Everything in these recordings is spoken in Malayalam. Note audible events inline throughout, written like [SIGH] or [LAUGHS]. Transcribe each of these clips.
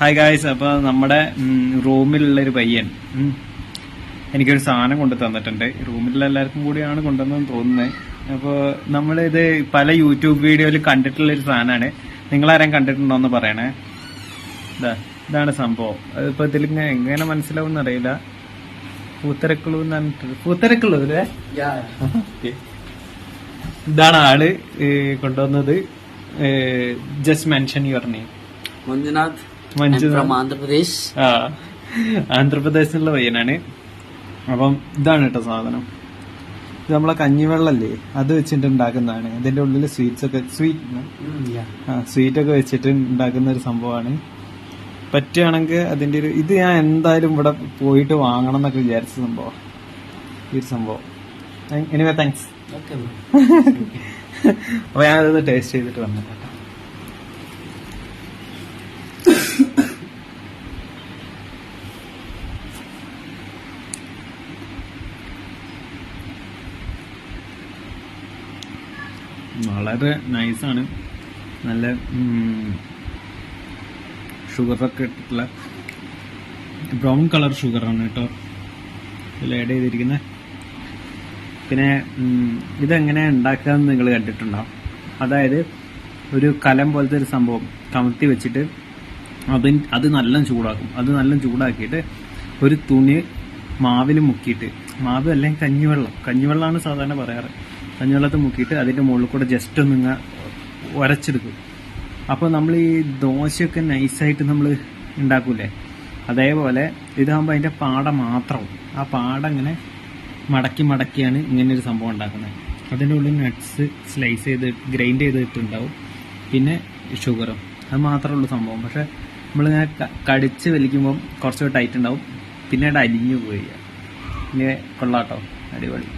ഹായ് ഗായ്സ് അപ്പൊ നമ്മുടെ റൂമിലുള്ള ഒരു പയ്യൻ എനിക്കൊരു സാധനം കൊണ്ടു തന്നിട്ടുണ്ട് റൂമിലുള്ള എല്ലാവർക്കും കൂടിയാണ് കൊണ്ടുവന്നതെന്ന് തോന്നുന്നത് അപ്പോൾ നമ്മളിത് പല യൂട്യൂബ് വീഡിയോയിൽ കണ്ടിട്ടുള്ള ഒരു സാധനമാണ്. നിങ്ങളാരും കണ്ടിട്ടുണ്ടോ എന്ന് പറയണേ. ഇതാ ഇതാണ് സംഭവം. അതിപ്പോ ഇതിൽ എങ്ങനെ മനസ്സിലാവും എന്നറിയില്ല പൂത്തരക്കുളു എന്ന് പറഞ്ഞിട്ട് പൂത്തരക്കുളു അല്ലേ? ഇതാണ് ആൾ കൊണ്ടുവന്നത്. Just mention your name Manjunath. From Andhra ആന്ധ്രാപ്രദേശിലുള്ള പയ്യനാണ്. അപ്പം ഇതാണ് കേട്ടോ സാധനം. ഇത് നമ്മളെ കഞ്ഞിവെള്ളല്ലേ? അത് വെച്ചിട്ട് ഉണ്ടാക്കുന്നതാണ്. ഇതിന്റെ ഉള്ളിൽ സ്വീറ്റ്സ് ഒക്കെ സ്വീറ്റ് സ്വീറ്റ് ഒക്കെ വെച്ചിട്ട് ഉണ്ടാക്കുന്ന ഒരു സംഭവമാണ്. പറ്റുകയാണെങ്കിൽ അതിന്റെ ഒരു ഇത് ഞാൻ എന്തായാലും ഇവിടെ പോയിട്ട് വാങ്ങണം എന്നൊക്കെ വിചാരിച്ച സംഭവം. ഈ ഒരു സംഭവം. Anyway thanks. [LAUGHS] അപ്പൊ ഞാനത് ടേസ്റ്റ് ചെയ്തിട്ട് വന്നിട്ട് വളരെ നൈസാണ് നല്ല ഷുഗറൊക്കെ ഇട്ടിട്ടുള്ള ബ്രൗൺ കളർ ഷുഗറാണ് കേട്ടോ. ഇതിൽ ആഡ് ചെയ്തിരിക്കുന്നത് പിന്നെ ഇതെങ്ങനെ ഉണ്ടാക്കാന്ന് നിങ്ങൾ കണ്ടിട്ടുണ്ടോ? അതായത് ഒരു കലം പോലത്തെ ഒരു സംഭവം കമത്തി വെച്ചിട്ട് അതിൻ അത് നല്ല ചൂടാക്കും. അത് നല്ല ചൂടാക്കിയിട്ട് ഒരു തുണി മാവിൽ മുക്കിയിട്ട് മാവ് അല്ലെങ്കിൽ കഞ്ഞിവെള്ളം. കഞ്ഞിവെള്ളമാണ് സാധാരണ പറയാറ്. കഞ്ഞിവെള്ളത്തിൽ മുക്കിയിട്ട് അതിന്റെ മുകളിൽ കൂടെ ജസ്റ്റ് ഒന്ന് ഉരച്ചെടുക്കും അപ്പോൾ നമ്മൾ ഈ ദോശയൊക്കെ നൈസായിട്ട് നമ്മൾ ഉണ്ടാക്കൂലേ? അതേപോലെ ഇതാകുമ്പോൾ അതിന്റെ പാട മാത്രം ആ പാട ഇങ്ങനെ മടക്കി മടക്കിയാണ് ഇങ്ങനെ ഒരു സംഭവം ഉണ്ടാക്കുന്നത്. അതിന്റെ ഉള്ളിൽ നട്ട്സ് സ്ലൈസ് ചെയ്ത് ഗ്രൈൻഡ് ചെയ്തിട്ടുണ്ടാവും. പിന്നെ ഷുഗറും അത് മാത്രമേ ഉള്ളൂ സംഭവം. പക്ഷേ നമ്മളിങ്ങനെ കടിച്ച് വലിക്കുമ്പോൾ കുറച്ച് ടൈറ്റ് ഉണ്ടാവും. പിന്നീട് അലിഞ്ഞു പോയി പിന്നെ കൊള്ളാട്ടോ അടിപൊളി.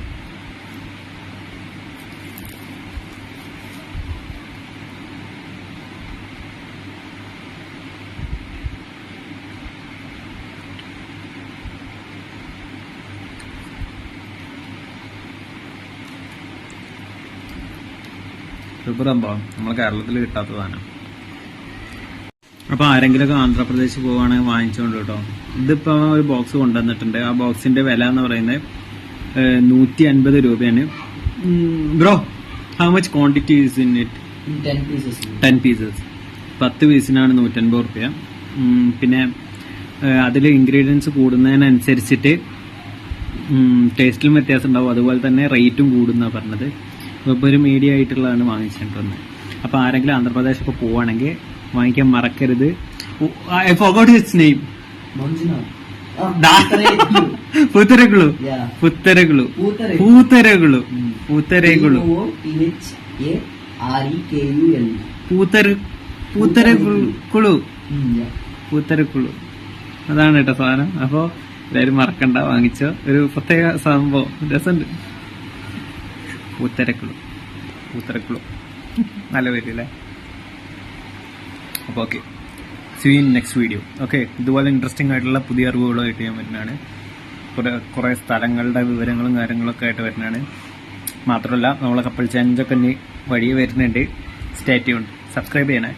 സൂപ്പർ സംഭവം. നമ്മളെ കേരളത്തിൽ കിട്ടാത്തതാണ് അപ്പോൾ ആരെങ്കിലുമൊക്കെ ആന്ധ്രാപ്രദേശ് പോവുകയാണെങ്കിൽ വാങ്ങിച്ചോണ്ട് കേട്ടോ ഇതിപ്പോ ഒരു ബോക്സ് കൊണ്ടുവന്നിട്ടുണ്ട്. ആ ബോക്സിന്റെ വില എന്ന് പറയുന്നത് നൂറ്റി അൻപത് രൂപയാണ്. Bro how much quantity is in it. Ten pieces പത്ത് പീസിനാണ് നൂറ്റൻപത് റുപ്യ. പിന്നെ അതിൽ ഇൻഗ്രീഡിയൻസ് കൂടുന്നതിനനുസരിച്ചിട്ട് ടേസ്റ്റിലും വ്യത്യാസം ഉണ്ടാവും. അതുപോലെ തന്നെ റേറ്റും കൂടുന്ന പറഞ്ഞത്. ഒരു മീഡിയ ആയിട്ടുള്ളതാണ് വാങ്ങിച്ചിട്ടുള്ളത് അപ്പോൾ ആരെങ്കിലും ആന്ധ്രാപ്രദേശ് ഒക്കെ പോവുകയാണെങ്കിൽ വാങ്ങിക്കാൻ മറക്കരുത്. I forgot its name. പൂത്തരകുളു Mm. പൂത്തരകുളു P-O-T-H-A-R-E-K-U-L. പൂത്തര പൂത്തരക്കുളു. പൂത്തരക്കുളു. അതാണ് കേട്ടോ സാധനം. അപ്പോ എല്ലാരും മറക്കണ്ട. വാങ്ങിച്ചോ. ഒരു പ്രത്യേക സംഭവം. രസമുണ്ട്. പൂത്തരക്കുളു പൂത്തരക്കുളു നല്ല പേരില്ലേ? അപ്പൊ okay see in next video okay ഇതുപോലെ ഇൻട്രസ്റ്റിംഗ് ആയിട്ടുള്ള പുതിയ അറിവുകളായിട്ട് ഞാൻ വരുന്നതാണ് കുറേ കുറേ സ്ഥലങ്ങളുടെ വിവരങ്ങളും കാര്യങ്ങളൊക്കെ ആയിട്ട് വരുന്നതാണ് മാത്രമല്ല നമ്മളെ കപ്പിൾ ചാനലൊക്കെ ഇനി വഴിയെ വരുന്നുണ്ട്. സ്റ്റേറ്റ് ഉണ്ട് സബ്സ്ക്രൈബ് ചെയ്യണേ.